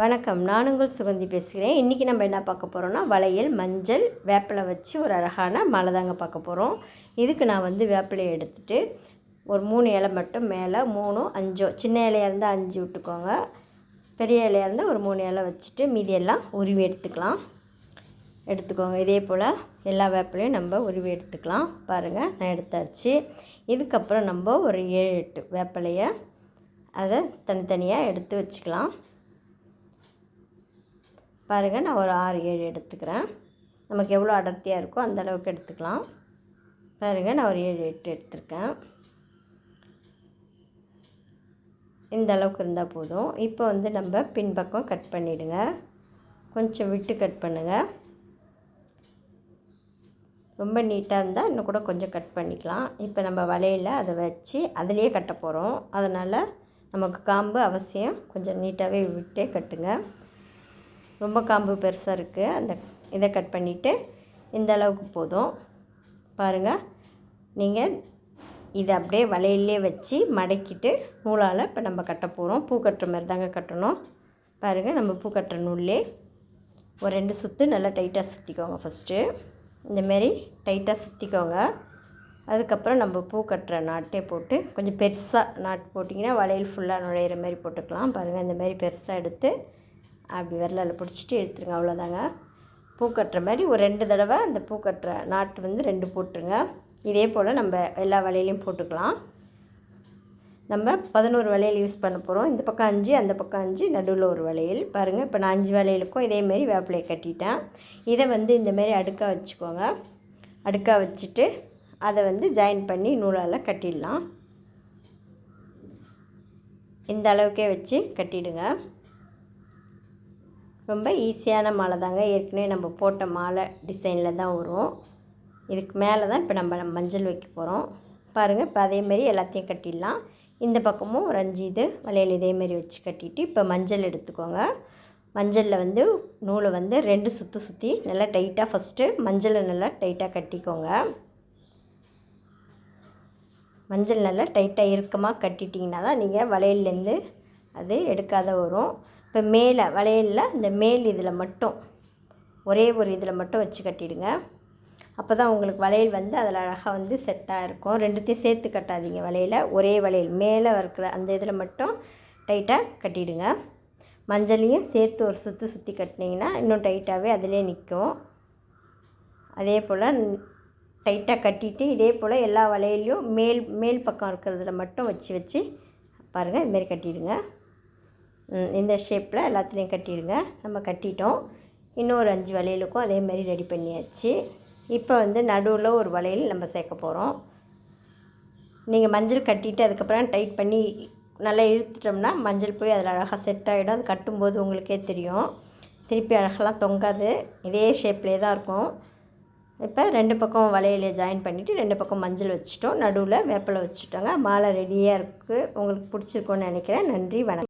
வணக்கம். நான் உங்கள் சுகந்தி பேசுகிறேன். இன்றைக்கி நம்ம என்ன பார்க்க போகிறோம்னா வளையல் மஞ்சள் வேப்பிலை வச்சு ஒரு அழகான மலை தாங்க பார்க்க போகிறோம் இதுக்கு நான் வந்து வேப்பிலையை எடுத்துகிட்டு ஒரு மூணு இலை மட்டும் மேலே மூணும் அஞ்சோ சின்ன இலையாக இருந்தால் அஞ்சு விட்டுக்கோங்க. பெரிய இலையாக இருந்தால் ஒரு மூணு இலை வச்சுட்டு மீதியெல்லாம் உருவி எடுத்துக்கலாம். எடுத்துக்கோங்க. இதே போல் எல்லா வேப்பிலையும் நம்ம உருவி எடுத்துக்கலாம். பாருங்கள் நான் எடுத்தாச்சு. இதுக்கப்புறம் நம்ம ஒரு ஏழு எட்டு வேப்பிலையை அதை தனித்தனியாக எடுத்து வச்சுக்கலாம். பாருங்கள் நான் ஒரு ஆறு ஏழு எடுத்துக்கிறேன். நமக்கு எவ்வளோ அடர்த்தியாக இருக்கோ அந்த அளவுக்கு எடுத்துக்கலாம். பாருங்கள் நான் ஒரு ஏழு எட்டு எடுத்திருக்கேன். இந்த அளவுக்கு இருந்தால் போதும். இப்போ வந்து நம்ம பின்பக்கம் கட் பண்ணிவிடுங்க கொஞ்சம் விட்டு கட் பண்ணுங்கள் ரொம்ப நீட்டாக இருந்தால் இன்னும் கூட கொஞ்சம் கட் பண்ணிக்கலாம். இப்போ நம்ம வலையில் அதை வச்சு அதிலே கட்ட போகிறோம் அதனால் நமக்கு காம்பு அவசியம். கொஞ்சம் நீட்டாகவே விட்டே கட்டுங்க. ரொம்ப காம்பு பெருசாக இருக்குது அந்த இதை கட் பண்ணிவிட்டு இந்த அளவுக்கு போதும். பாருங்கள் நீங்கள் இதை அப்படியே வலையிலே வச்சு மடக்கிட்டு நூலால் இப்போ நம்ம கட்ட போகிறோம் பூ கட்டுற மாதிரி தாங்க கட்டணும். பாருங்கள் நம்ம பூ கட்டுற நூல்லே ஒரு ரெண்டு சுற்று நல்லா டைட்டாக சுற்றிக்கோங்க ஃபஸ்ட்டு இந்தமாரி டைட்டாக சுற்றிக்கோங்க அதுக்கப்புறம் நம்ம பூ கட்டுற நாட்டே போட்டு கொஞ்சம் பெருசாக நாட்டு போட்டிங்கன்னா வளையல் ஃபுல்லாக நுழையிற மாதிரி போட்டுக்கலாம். பாருங்கள் இந்தமாரி பெருசாக எடுத்து அப்படி விரலில் பிடிச்சிட்டு எடுத்துருங்க அவ்வளோதாங்க பூ கட்டுற மாதிரி ஒரு ரெண்டு தடவை அந்த பூ கட்டுற நாட்டு வந்து ரெண்டு போட்டுருங்க. இதே போல் நம்ம எல்லா வலையிலையும் போட்டுக்கலாம். நம்ம பதினோரு வளையல் யூஸ் பண்ண போகிறோம் இந்த பக்கம் அஞ்சு அந்த பக்கம் அஞ்சு நடுவில் ஒரு வளையல் பாருங்கள் இப்போ நான் அஞ்சு வளையலுக்கும் இதேமாரி வேப்பிலையை கட்டிட்டேன். இதை வந்து இந்தமாரி அடுக்காக வச்சுக்கோங்க. அடுக்காக வச்சுட்டு அதை வந்து ஜாயின் பண்ணி நூலால் கட்டிடலாம். இந்த அளவுக்கே வச்சு கட்டிடுங்க. ரொம்ப ஈஸியான மாலை தாங்க. ஏற்கனவே நம்ம போட்ட மாலை டிசைனில் தான் வரும். இதுக்கு மேலே தான் இப்போ நம்ம மஞ்சள் வைக்க போகிறோம் பாருங்கள் இப்போ அதேமாரி எல்லாத்தையும் கட்டிடலாம். இந்த பக்கமும் ஒரு அஞ்சு இது வளையல் இதேமாரி வச்சு கட்டிட்டு இப்போ மஞ்சள் எடுத்துக்கோங்க. மஞ்சளில் வந்து நூலை வந்து ரெண்டு சுற்றி சுற்றி நல்லா டைட்டாக ஃபஸ்ட்டு மஞ்சளை நல்லா டைட்டாக கட்டிக்கோங்க. மஞ்சள் நல்லா டைட்டாக இறுக்கமாக கட்டிட்டிங்கன்னா தான் நீங்கள் வளையல்லேருந்து அது எடுக்காத வரும். இப்போ மேலே வளையலில் இந்த மேல் இதில் மட்டும் ஒரே ஒரு இதில் மட்டும் வச்சு கட்டிடுங்க. அப்போ தான் உங்களுக்கு வளையல் வந்து அதில் அழகாக வந்து செட்டாக இருக்கும். ரெண்டுத்தையும் சேர்த்து கட்டாதீங்க வளையல. ஒரே வளையல் மேலே இருக்கிற அந்த இதில் மட்டும் டைட்டாக கட்டிடுங்க. மஞ்சளையும் சேர்த்து ஒரு சுற்றி சுற்றி கட்டினீங்கன்னா இன்னும் டைட்டாகவே அதிலே நிற்கும். அதே போல் டைட்டாக கட்டிட்டு இதே போல் எல்லா வளையலையும் மேல் மேல் பக்கம் இருக்கிறதுல மட்டும் வச்சு வச்சு பாருங்கள் இதுமாரி கட்டிடுங்க. இந்த ஷேப்பில் எல்லாத்துலேயும் கட்டிடுங்க. நம்ம கட்டிட்டோம். இன்னொரு அஞ்சு வளையலுக்கும் அதே மாதிரி ரெடி பண்ணியாச்சு. இப்போ வந்து நடுவில் ஒரு வளையல் நம்ம சேர்க்க போகிறோம் நீங்கள் மஞ்சள் கட்டிட்டு அதுக்கப்புறம் டைட் பண்ணி நல்லா இழுத்துட்டோம்னா மஞ்சள் போய் அதில் அழகாக செட் ஆகிடும் அது கட்டும்போது உங்களுக்கே தெரியும். திருப்பி அழகெல்லாம் தொங்காது. இதே ஷேப்லேயே தான் இருக்கும். இப்போ ரெண்டு பக்கம் வளையலே ஜாயின் பண்ணிவிட்டு ரெண்டு பக்கம் மஞ்சள் வச்சுட்டோம். நடுவில் வேப்பிலை வச்சுட்டோங்க. மாலை ரெடியாக இருக்குது உங்களுக்கு பிடிச்சிருக்கோன்னு நினைக்கிறேன். நன்றி வணக்கம்.